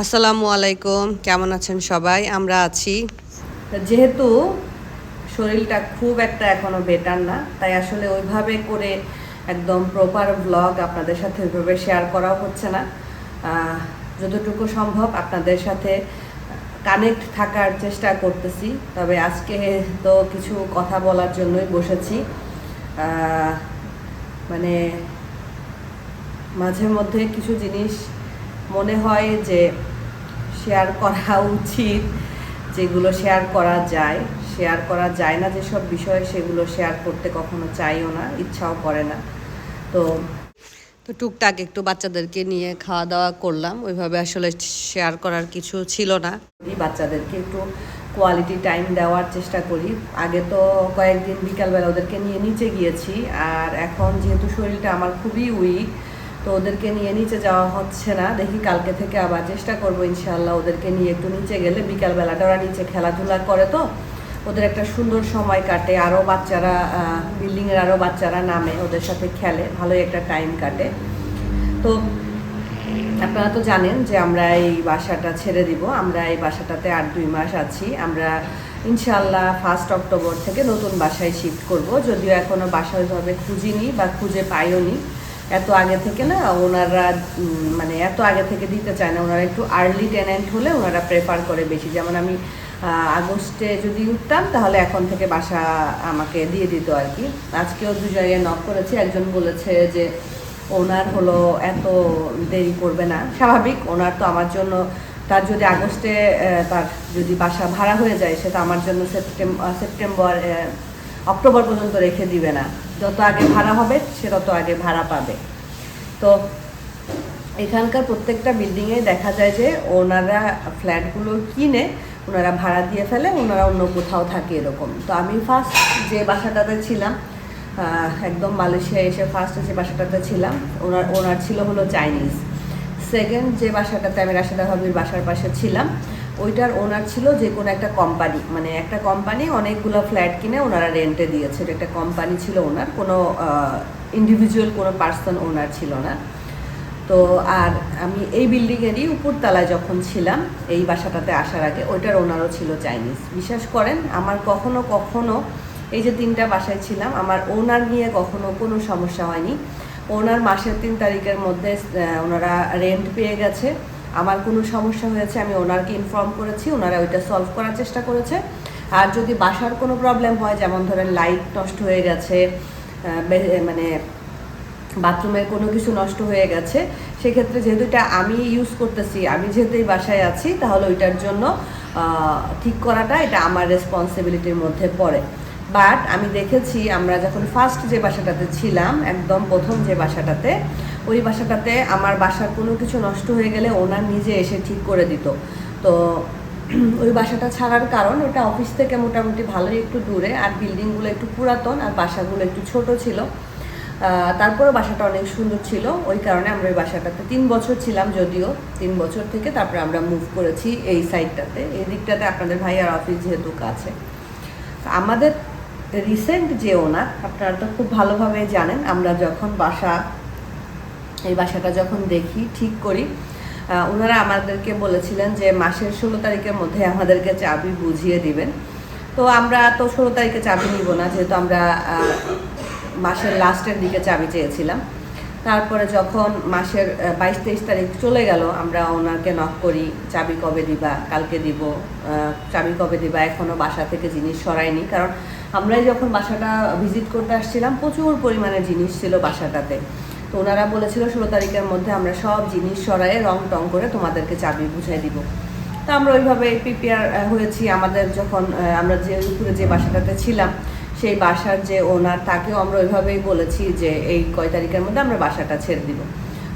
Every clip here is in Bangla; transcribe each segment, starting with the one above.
আসসালামু আলাইকুম, কেমন আছেন সবাই? আমরা আছি। যেহেতু শরীরটা খুব একটা এখনও বেটার না, তাই আসলে ওইভাবে করে একদম প্রপার ব্লগ আপনাদের সাথে ওইভাবে শেয়ার করাও হচ্ছে না। যতটুকু সম্ভব আপনাদের সাথে কানেক্ট থাকার চেষ্টা করতেছি, তবে আজকে তো কিছু কথা বলার জন্যই বসেছি। মানে মাঝে মধ্যে কিছু জিনিস মনে হয় যে শেয়ার করা উচিত যেগুলো শেয়ার করা যায়। শেয়ার করা যায় না যেসব বিষয় সেগুলো শেয়ার করতে কখনো চাইও না ইচ্ছাও করে না। তো তো টুকটাক একটু বাচ্চাদেরকে নিয়ে খাওয়া দাওয়া করলাম। ওইভাবে আসলে শেয়ার করার কিছু ছিল না। বাচ্চাদেরকে একটু কোয়ালিটি টাইম দেওয়ার চেষ্টা করি। আগে তো কয়েকদিন বিকালবেলা ওদেরকে নিয়ে নিচে গিয়েছি আর এখন যেহেতু শরীরটা আমার খুবই উইক তো ওদেরকে নিয়ে নিচে যাওয়া হচ্ছে না। দেখি কালকে থেকে আবার চেষ্টা করব ইনশাল্লাহ ওদেরকে নিয়ে একটু নিচে গেলে বিকালবেলাটা ওরা নিচে খেলাধুলা করে তো। ওদের একটা সুন্দর সময় কাটে। আরও বাচ্চারা বিল্ডিংয়ের আরও বাচ্চারা নামে, ওদের সাথে খেলে। ভালোই একটা টাইম কাটে। তো আপনারা তো জানেন যে আমরা এই বাসাটা ছেড়ে দিব। আমরা এই বাসাটাতে আর দুই মাস আছি। আমরা ইনশাল্লাহ ফার্স্ট অক্টোবর থেকে নতুন বাসায় শিফট করব। যদিও এখনও বাসা ওইভাবে খুঁজিনি বা খুঁজে পাইও নি এত আগে থেকে না ওনারা মানে এত আগে থেকে দিতে চায় না, ওনারা একটু আর্লি টেনেন্ট হলে ওনারা প্রেফার করে বেশি। যেমন আমি আগস্টে যদি উঠতাম তাহলে এখন থেকে বাসা আমাকে দিয়ে দিত আর কি। আজকেও দু জায়গায় নক করেছি, একজন বলেছে যে ওনার হলো এত দেরি করবে না, স্বাভাবিক, ওনার তো আমার জন্য, তার যদি আগস্টে তার যদি বাসা ভাড়া হয়ে যায়, সেটা আমার জন্য সেপ্টেম্বর সেপ্টেম্বর অক্টোবর পর্যন্ত রেখে দিবে না। যত আগে ভাড়া হবে, সে তত আগে ভাড়া পাবে। তো এখানকার প্রত্যেকটা বিল্ডিংয়ে দেখা যায় যে ওনারা ফ্ল্যাটগুলো কিনে, ওনারা ভাড়া দিয়ে ফেলে, ওনারা অন্য কোথাও থাকে এরকম। তো আমি ফার্স্ট যে বাসাটাতে ছিলাম একদম মালয়েশিয়া এসে ফার্স্ট যে বাসাটাতে ছিলাম, ওনার ওনার ছিল হলো চাইনিজ সেকেন্ড যে বাসাটাতে আমি রাশেদা ভাবির বাসার পাশে ছিলাম ওইটার ওনার ছিল যে কোনো একটা কোম্পানি মানে একটা কোম্পানি অনেকগুলো ফ্ল্যাট কিনে ওনারা রেন্টে দিয়েছে। একটা কোম্পানি ছিল ওনার কোনো ইন্ডিভিজুয়াল কোনো পার্সন ওনার ছিল না। তো আর আমি এই বিল্ডিংয়েরই উপরতলায় যখন ছিলাম, এই বাসাটাতে আসার আগে ওইটার ওনারও ছিল চাইনিজ বিশ্বাস করেন, আমার কখনো কখনো এই যে তিনটা বাসায় ছিলাম, আমার ওনার নিয়ে কখনো কোনো সমস্যা হয়নি। ওনার মাসের তিন তারিখের মধ্যে ওনারা রেন্ট পেয়ে গেছে। আমার কোনো সমস্যা হয়েছে, আমি ওনারকে ইনফর্ম করেছি, ওনারা ওইটা সলভ করার চেষ্টা করেছে। আর যদি বাসার কোনো প্রবলেম হয়, যেমন ধরেন লাইট নষ্ট হয়ে গেছে মানে বাথরুমের কোনো কিছু নষ্ট হয়ে গেছে, সেক্ষেত্রে যেহেতু এটা আমি ইউজ করতেছি, আমি যেহেতু এই বাসায় আছি, তাহলে ওইটার জন্য ঠিক করাটা এটা আমার রেসপন্সিবিলিটির মধ্যে পড়ে। বাট আমি দেখেছি, আমরা যখন ফার্স্ট যে বাসাটাতে ছিলাম, একদম প্রথম যে বাসাটাতে ওই বাসাটাতে আমার বাসার কোনো কিছু নষ্ট হয়ে গেলে ওনার নিজে এসে ঠিক করে দিত। তো ওই বাসাটা ছাড়ার কারণ ওটা অফিস থেকে মোটামুটি ভালোই একটু দূরে আর বিল্ডিংগুলো একটু পুরাতন আর বাসাগুলো একটু ছোট ছিল। আহ, তারপরেও বাসাটা অনেক সুন্দর ছিল। ওই কারণে আমরা ওই বাসাটাতে তিন বছর ছিলাম যদিও তিন বছর থেকে তারপরে আমরা মুভ করেছি এই সাইডটাতে এই দিকটাতে আপনাদের ভাইয়ার অফিস যেহেতু কাছে। আমাদের রিসেন্ট যে ওনার আপনারা তো খুব ভালোভাবে জানেন আমরা যখন বাসা এই বাসাটা যখন দেখি, ঠিক করি। ওনারা আমাদেরকে বলেছিলেন যে মাসের ষোলো তারিখের মধ্যে আমাদেরকে চাবি বুঝিয়ে দিবেন। তো আমরা তো ষোলো তারিখে চাবি নিব না, যেহেতু আমরা মাসের লাস্টের দিকে চাবি চেয়েছিলাম। তারপরে যখন মাসের বাইশ তেইশ তারিখ চলে গেল, আমরা ওনাকে নক করি, চাবি কবে দিবা, কালকে দিব চাবি কবে দিবা এখনও বাসা থেকে জিনিস সরাইনি। কারণ আমরাই যখন বাসাটা ভিজিট করতে আসছিলাম, প্রচুর পরিমাণে জিনিস ছিল বাসাটাতে। তো ওনারা বলেছিল ষোলো তারিখের মধ্যে আমরা সব জিনিস সরায়ে রং টং করে তোমাদেরকে চাবি বুঝাই দিব। তো আমরা ওইভাবে প্রিপেয়ার হয়েছি। আমাদের যখন আমরা যে উপরে যে বাসাটাতে ছিলাম, সেই বাসার যে ওনার, তাকেও আমরা ওইভাবেই বলেছি যে এই কয় তারিখের মধ্যে আমরা বাসাটা ছেড়ে দিব।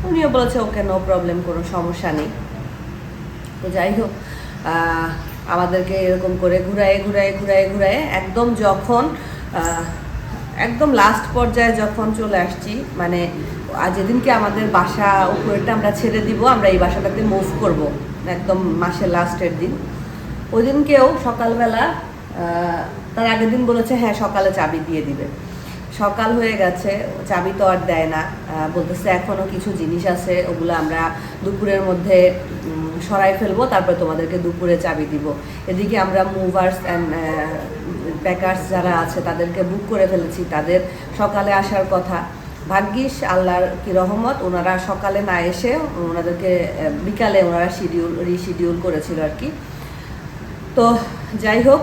উনিও বলেছে, ওকে নো প্রবলেম কোনো সমস্যা নেই। তো যাই হোক আমাদেরকে এরকম করে ঘুরায়ে ঘুরায়ে ঘুরায়ে ঘুরায়ে একদম যখন একদম লাস্ট পর্যায়ে যখন চলে আসছি মানে আজ যেদিনকে আমাদের বাসা উপরেটা আমরা ছেড়ে দিব, আমরা এই বাসাটাতে মুভ করব, একদম মাসের লাস্টের দিন। ওই দিনকেও সকালবেলা তার আগের দিন বলেছে হ্যাঁ সকালে চাবি দিয়ে দিবে। সকাল হয়ে গেছে, চাবি তো আর দেয় না। বলতেছে এখনও কিছু জিনিস আছে, ওগুলো আমরা দুপুরের মধ্যে সরাই ফেলব, তারপরে তোমাদেরকে দুপুরে চাবি দিব। এদিকে আমরা মুভার্স অ্যান্ড প্যাকার্স যারা আছে, তাদেরকে বুক করে ফেলেছি। তাদের সকালে আসার কথা। ভাগ্যিস আল্লাহর কি রহমত, ওনারা সকালে না এসে ওনাদেরকে বিকালে ওনারা শিডিউল রিশিডিউল করেছিল আর কি। তো যাই হোক,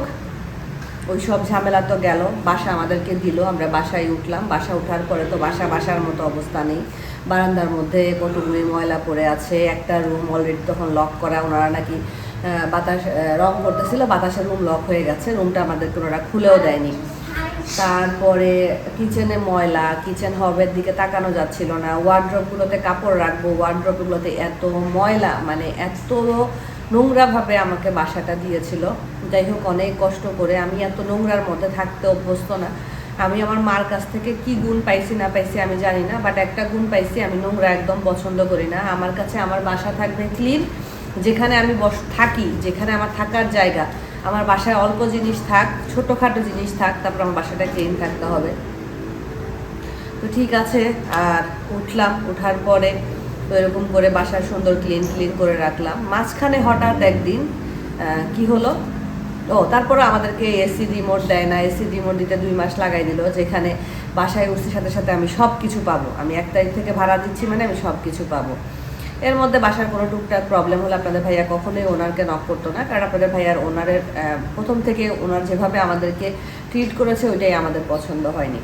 ওই সব ঝামেলা তো গেল, বাসা আমাদেরকে দিল, আমরা বাসায় উঠলাম। বাসা ওঠার পরে তো বাসা বাসার মতো অবস্থা নেই। বারান্দার মধ্যে কতগুলি ময়লা পড়ে আছে, একটা রুম অলরেডি তখন লক করা, ওনারা নাকি বাতাস রং করতেছিল, বাতাসের রুম লক হয়ে গেছে রুমটা আমাদেরকে ওনারা খুলেও দেয়নি। তারপরে কিচেনে ময়লা, কিচেন হবের দিকে তাকানো যাচ্ছিল না। ওয়ার্ড্রপগুলোতে কাপড় রাখব ওয়ার্ড্রপগুলোতে এত ময়লা মানে এত নোংরাভাবে আমাকে বাসাটা দিয়েছিল। যাই হোক, অনেক কষ্ট করে আমি এত নোংরার মধ্যে থাকতে অভ্যস্ত না। আমি আমার মার কাছ থেকে কি গুণ পাইছি, না পাইছি আমি জানি না বাট একটা গুণ পাইছি, আমি নোংরা একদম পছন্দ করি না। আমার কাছে আমার বাসা থাকবে ক্লিন যেখানে আমি বস, থাকি, যেখানে আমার থাকার জায়গা। আমার বাসায় অল্প জিনিস থাক, ছোটোখাটো জিনিস থাক, তারপর আমার বাসাটা ক্লিন থাকতে হবে। তো ঠিক আছে, আর উঠলাম ওঠার পরে তো এরকম করে বাসা সুন্দর ক্লিন ক্লিন করে রাখলাম। মাঝখানে হঠাৎ একদিন কি হলো? ও তারপরে আমাদেরকে এসি রিমোট দেয় না। এসি রিমোট দিতে দুই মাস লাগাই দিল, যেখানে বাসায় উঠতে সাথে সাথে আমি সব কিছু পাবো। আমি এক তারিখ থেকে ভাড়া দিচ্ছি মানে আমি সব কিছু পাবো। এর মধ্যে বাসার কোনো টুকটাক প্রবলেম হলে আপনাদের ভাইয়া কখনোই ওনারকে নক করতো না। কারণ আপনাদের ভাইয়ার ওনারের প্রথম থেকে ওনার যেভাবে আমাদেরকে ট্রিট করেছে, ওইটাই আমাদের পছন্দ হয়নি।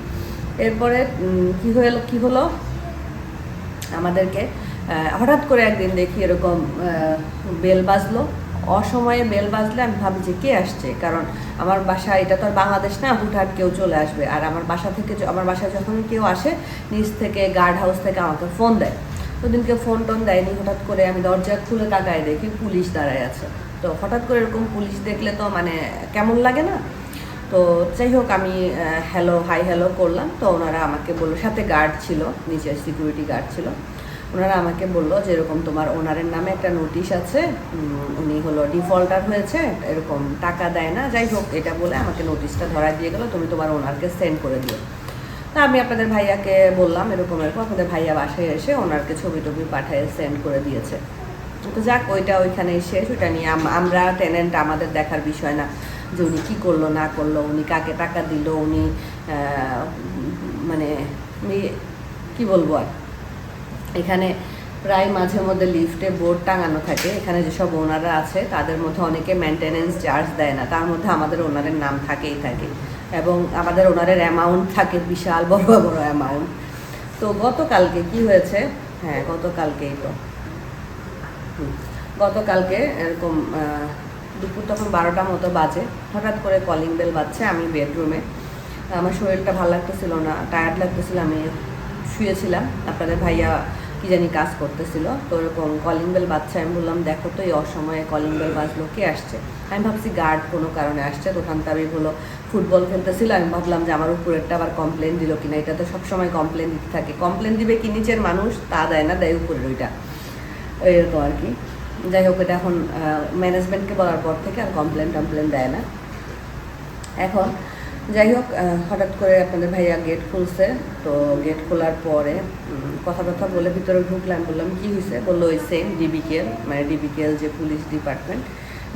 এরপরে কি হলো কি হলো? আমাদেরকে হঠাৎ করে একদিন দেখি এরকম বেল বাজলো। অসময়ে বেল বাজলে আমি ভাবি যে কে আসছে? কারণ আমার বাসা, এটা তো আর বাংলাদেশ না, হুটহাট কেউ চলে আসবে। আর আমার বাসা থেকে, আমার বাসায় যখন কেউ আসে, নিচ থেকে গার্ড হাউস থেকে আমাকে ফোন দেয়। ওদিনকে ফোন টোন দেয়নি, হঠাৎ করে আমি দরজা খুলে তাকায় দেখি পুলিশ দাঁড়ায় আছে। তো হঠাৎ করে এরকম পুলিশ দেখলে তো মানে কেমন লাগে না? তো যাই হোক, আমি হ্যালো হাই হ্যালো করলাম। তো ওনারা আমাকে বলল, সাথে গার্ড ছিল নিচের সিকিউরিটি গার্ড ছিল। ওনারা আমাকে বলল যে, এরকম তোমার ওনারের নামে একটা নোটিশ আছে। উনি হলো ডিফল্টার হয়েছে, এরকম টাকা দেয় না। যাই হোক, এটা বলে আমাকে নোটিশটা ধরা দিয়ে গেলো। তুমি তোমার ওনারকে সেন্ড করে দিও। তা আমি আপনাদের ভাইয়াকে বললাম এরকম এরকম, আপনাদের ভাইয়া বাসায় এসে ওনারকে ছবি টবি পাঠায় সেন্ড করে দিয়েছে। তো যাক, ওইটা ওইখানে শেষ, ওইটা নিয়ে আম- আমরা টেনেন্ট আমাদের দেখার বিষয় না যে উনি কী করল, না করল, উনি কাকে টাকা দিল, উনি মানে কি বলব আর? এখানে প্রায় মাঝে মধ্যে লিফটে বোর্ড টাঙানো থাকে, এখানে যেসব ওনাররা আছে তাদের মধ্যে অনেকে মেনটেনেন্স চার্জ দেয় না, তার মধ্যে আমাদের ওনারের নাম থাকেই থাকে। এবং আমাদের ওনারের অ্যামাউন্ট থাকে বিশাল, বড় বড় অ্যামাউন্ট তো গতকালকে কি হয়েছে? হ্যাঁ গতকালকেই তো। গতকালকে এরকম দুপুর তখন বারোটা মতো বাজে। হঠাৎ করে কলিং বেল বাজছে আমি বেডরুমে আমার শরীরটা ভালো লাগতেছিল না টায়ার্ড লাগতেছিল, আমি শুয়েছিলাম। আপনাদের ভাইয়া কি জানি কাজ করতেছিল। তো এরকম কলিং বেল বাজছে, আমি বললাম, দেখো তো, এই অসময়ে কলিং বেল বাজলো, কে আসছে? আমি ভাবছি গার্ড কোনো কারণে আসছে দোকান তাবির হলো ফুটবল খেলতেছিল, আমি ভাবলাম যে আমার উপরেরটা আবার কমপ্লেন দিল কিনা, এটা তো সবসময় কমপ্লেন দিতে থাকে। কমপ্লেন দিবে কি নিচের মানুষ, তা দেয় না, দেয় উপরের ওইটা। এরকম আর কি। যাই হোক, এটা এখন ম্যানেজমেন্টকে বলার পর থেকে আর কমপ্লেন টমপ্লেন দেয় না। এখন যাই হোক হঠাৎ করে আপনাদের ভাইয়া গেট খুলছে, তো গেট খোলার পরে কথা কথা বলে ভিতরে ঢুকলাম, বললাম, কি হয়েছে বলল ওই সেম ডিবিকেল মানে ডিবিকেল যে পুলিশ ডিপার্টমেন্ট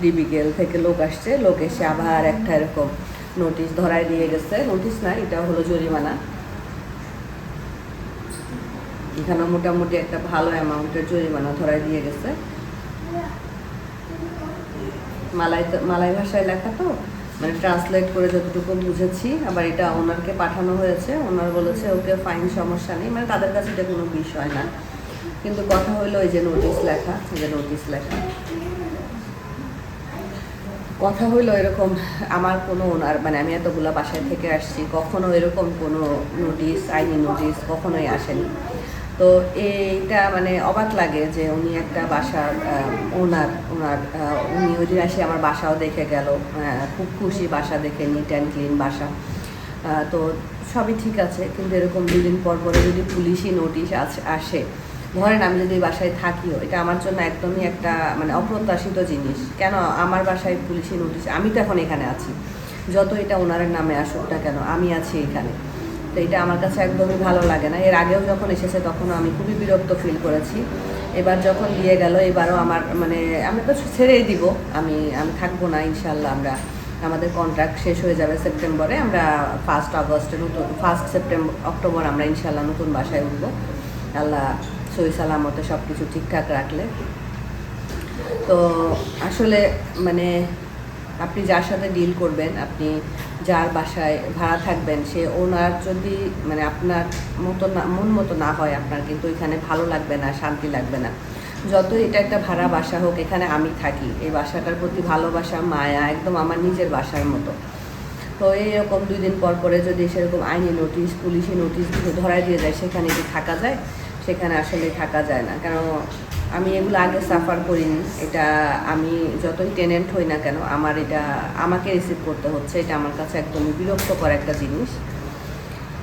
ডিবিকেল থেকে লোক আসছে, লোক এসে আবার একটা এরকম নোটিশ ধরায় দিয়ে গেছে। নোটিশ না এটা হলো জরিমানা। এখানে মোটামুটি একটা ভালো অ্যামাউন্টের জরিমানা ধরায় দিয়ে গেছে। মালাই মালাই ভাষায় লেখা তো? মানে ট্রান্সলেট করে যতটুকু বুঝেছি, আবার এটা ওনারকে পাঠানো হয়েছে। ওনার বলেছে, ওকে ফাইন সমস্যা নেই। মানে তাদের কাছে এটা কোনো বিষয় না। কিন্তু কথা হলো ওই যে নোটিশ লেখা, এই যে নোটিশ লেখা। কথা হইল এরকম, আমার কোনো ওনার মানে আমি এতগুলো বাসায় থেকে আসছি, কখনো এরকম কোনো নোটিশ আইনি নোটিশ কখনোই আসেনি। তো এইটা মানে অবাক লাগে যে উনি একটা বাসার ওনার ওনার উনি ওই দিন এসে আমার বাসাও দেখে গেল। খুব খুশি বাসা দেখে নিট অ্যান্ড ক্লিন বাসা। তো সবই ঠিক আছে, কিন্তু এরকম দুদিন পর পরে যদি পুলিশি নোটিশ আসে ধরেন আমি যদি বাসায় থাকিও, এটা আমার জন্য একদমই একটা মানে অপ্রত্যাশিত জিনিস। কেন আমার বাসায় পুলিশি নোটিশ আমি তো এখন এখানে আছি। যত এটা ওনারের নামে আসুক কেন, আমি আছি এখানে। তো এটা আমার কাছে একদমই ভালো লাগে না। এর আগেও যখন এসেছে তখন আমি খুবই বিরক্ত ফিল করেছি। এবার যখন দিয়ে গেল, এবারও আমার মানে আমি তো ছেড়েই দিব। আমি আমি থাকব না ইনশাল্লাহ আমরা, আমাদের কন্ট্রাক্ট শেষ হয়ে যাবে সেপ্টেম্বরে। আমরা ফার্স্ট আগস্টে নতুন ফার্স্ট সেপ্টেম্বর অক্টোবর আমরা ইনশাল্লাহ নতুন বাসায় উঠবো। আল্লাহ সই সালামতে সব কিছু ঠিকঠাক রাখলে। তো আসলে মানে আপনি যার সাথে ডিল করবেন, আপনি যার বাসায় ভাড়া থাকবেন, সে ওনার যদি মানে আপনার মতো না, মন মতো না হয় আপনার, কিন্তু এখানে ভালো লাগবে না, শান্তি লাগবে না। যত এটা একটা ভাড়া বাসা হোক, এখানে আমি থাকি। এই বাসাটার প্রতি ভালোবাসা, মায়া একদম আমার নিজের বাসার মতো। তো এরকম দুই দিন পর পরে যদি সেরকম আইনি নোটিশ পুলিশি নোটিশ ধরাই দিয়ে যায়, সেখানে কি থাকা যায়, সেখানে আসলে থাকা যায় না। কারণ আমি এগুলো আগে সাফার করিনি। এটা আমি যতই টেনেন্ট হই না কেন আমার এটা আমাকে রিসিভ করতে হচ্ছে। এটা আমার কাছে একদমই বিরক্তকর একটা জিনিস।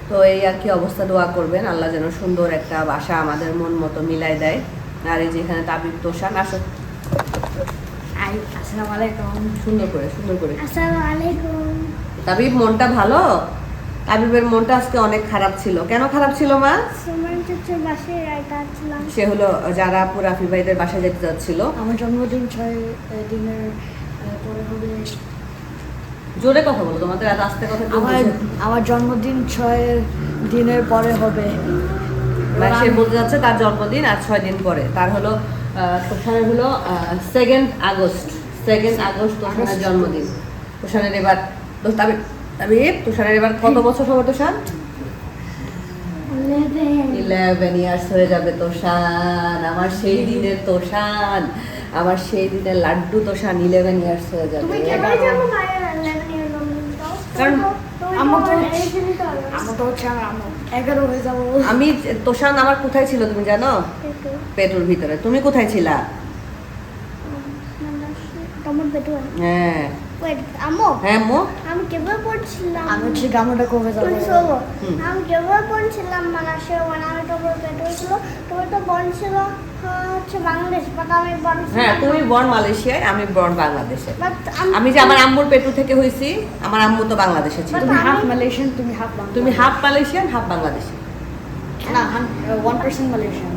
তো এই আর কি অবস্থা দোয়া করবেন। আল্লাহ যেন সুন্দর একটা বাসা আমাদের মন মতো মিলাই দেয়। আর এই যেখানে তাবিব তোষান আসো। আসসালামু আলাইকুম। সুন্দর করে সুন্দর করে। আসসালামু আলাইকুম। তাবিব মনটা ভালো? তাবিবের মনটা আজকে অনেক খারাপ ছিল। কেন খারাপ ছিল মা? সে হলো যারা পুরাফি ভাইদের বাসায় যেতে যাচ্ছিল। আমার জন্মদিন ছয় দিনের পরে হবে। জোরে কথা বলো তোমাদের এত আস্তে কথা আমার আমার জন্মদিন ছয় দিনের পরে হবে। মানে সে বলতে যাচ্ছে তার জন্মদিন আর ছয় দিন পরে। তার হলো আহ, হলো second August. Second August August. জন্মদিন। তোষানের এবার তাবিব তাবিব তোষানের এবার কত বছর হবে তোষান ইলেভেন ইয়ার্স হয়ে যাবে তোষান আমার সেই দিনের তোষান আমার সেই দিনের লাড্ডু তোষান ইলেভেন ইয়ার্স হয়ে যাবে। তুমি কেমন জানো মায়ের 11 ইয়ার জন্মদিনটাও কারণ হয়ে আমি তোষান আমার কোথায় ছিল তুমি জানো? পেটুর। ভিতরে। তুমি কোথায় ছিলা? হ্যাঁ। হ্যাঁ মো আমি কেবল পড়ছিলাম। আমি হচ্ছে গামলাটা কবে যাব তুমি আমি কেবল পড়ছিলাম মানুষে মানে আমি তোমার পেটে ছিল তোমার তো বন ছিল হচ্ছে বাংলাদেশ বাট আমি বন হ্যাঁ তুমি বর্ন মালয়েশিয়ায় আমি বর্ন বাংলাদেশে। বাট আমি যে আমার আম্মুর পেটু থেকে হয়েছি আমার আম্মু তো বাংলাদেশে ছিল। তুমি হাফ মালয়েশিয়ান তুমি হাফ তুমি হাফ মালয়েশিয়ান হাফ বাংলাদেশি না ওয়ান পার্সেন্ট মালয়েশিয়ান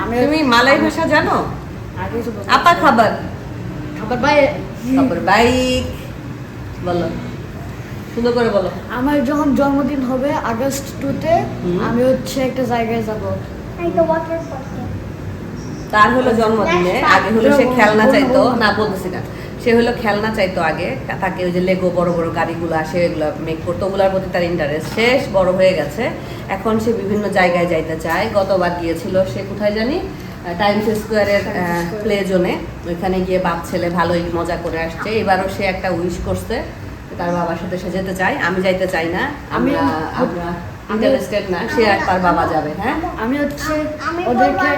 আমি তুমি মালাই ভাষা জানো? আপা খাবার। খাবার ভাই খাবার বাইক বলো। সুন্দর করে বলো। আমার যখন জন্মদিন হবে আগস্ট টুতে আমি হচ্ছে একটা জায়গায় যাব। তার হলো জন্মদিনে আগে হলো সে খেলনা চাইতো। না বলতেছি না। সে হলো খেলনা চাইতো আগে। তাকে ওই যে লেগো বড় বড় গাড়িগুলো আসে এগুলো মেক করতো। ওগুলোর প্রতি তার ইন্টারেস্ট শেষ বড় হয়ে গেছে। এখন সে বিভিন্ন জায়গায় যাইতে চায়। গতবার গিয়েছিল সে কোথায় জানি? টাইমস স্কোয়ারের প্লে জোনে ওইখানে গিয়ে বাপ ছেলে ভালোই মজা করে আসছে। এবারও সে একটা উইশ করছে তার বাবার সাথে সে যেতে চায়। আমি যাইতে চাই না। আমরা আমি- আমরা ইন্টারেস্টেড না। সে আর তার বাবা যাবে হ্যাঁ? আমি হচ্ছে ওদেরকে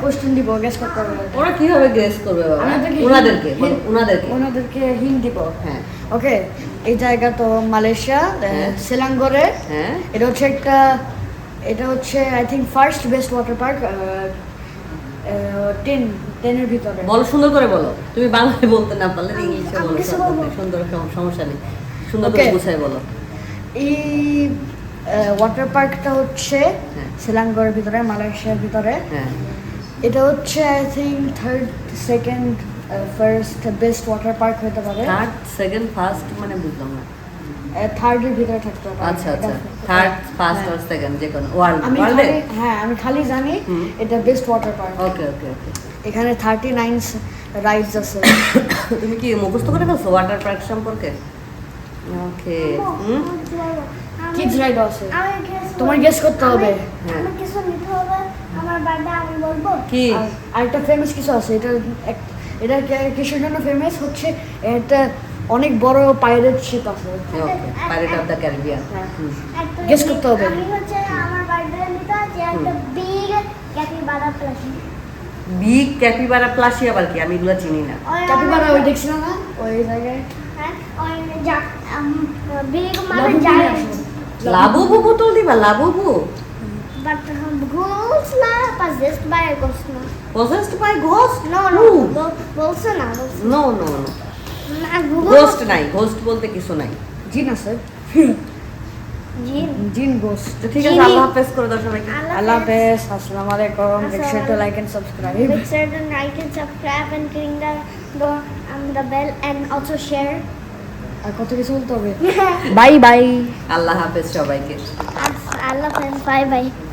কোশ্চেন দিব গেস করতে হবে ওরা কীভাবে গ্রেস করবে বাবা? ওনাদেরকে ওনাদেরকে। ওনাদেরকে হিন্ট দিব। হ্যাঁ। ওকে এই জায়গা তো মালয়েশিয়া হ্যাঁ। সেলাঙ্গরে। হ্যাঁ। এটা হচ্ছে একটা এটা হচ্ছে I think first best water park ten টেনের ভিতরে। বলো সুন্দর করে বলো। তুমি বাংলায় বলতে না পারলে ইংলিশে বলো সুন্দর সমস্যা নেই। সুন্দর করে. গুছাই বলো। এই ওয়াটার পার্কটা হচ্ছে হ্যাঁ। ভিতরে মালয়েশিয়ার ভিতরে। হ্যাঁ। এটা হচ্ছে I think third second first best water park হতে পারে। থার্ড সেকেন্ড ফার্স্ট মানে বুঝলাম না। থার্ডের ভিতরে থাকতে পারে আচ্ছা আচ্ছা। থার্ড ফার্স্ট হ্যাঁ। আর সেকেন্ড যে কোনো। ওয়ার্ল্ড আমি ওয়ার্ল্ডে খালি হ্যাঁ আমি খালি জানি এটা best water park okay okay okay এখানে থার্টি নাইন রাইডস আছে। তুমি কি মুখস্থ করে ফেলছো ওয়াটার পার্ক সম্পর্কে? ওকে কিডস রাইড আছে। তোমার। গেস করতে হবে। আমি কিছু নিতে হবে। আমার বার্থডে আমি বলব। কি? আর- আর একটা ফেমাস কিছু আছে। এটা এটা কিসের জন্য ফেমাস হচ্ছে একটা অনেক বড় পাইরেট শিপ আছে। Okay pirate of the Caribbean. একটা করতে হবে। আমি হচ্ছে আমার বার্থডে নিতে আছে একটা big capybara plushie big capybara plushie আবার কি? আমি এগুলো চিনি না। ক্যাপিবারা ওই দেখছিল না ওই জায়গায়। হ্যাঁ ওই যা বিগ মানে লাবুবু বোতল দিবা Labubu but possessed by a ghost না। Possessed by ghost no no বলছে না বলছে নো নো। নো না গুগল ঘোস্ট নাই ঘোস্ট বলতে কিছু নাই। জিন আছে। জিন? জিন গোস তো ঠিক আছে আল্লাহ হাফেজ করে দাও সবাইকে। আল্লাহ হাফেজ। আসসালামু আলাইকুম make sure to like and subscribe to like and subscribe and ring the door and the bell and also share. আর কত কিছু বলতে হবে? বাই বাই আল্লাহ হাফেজ সবাইকে। love and bye bye.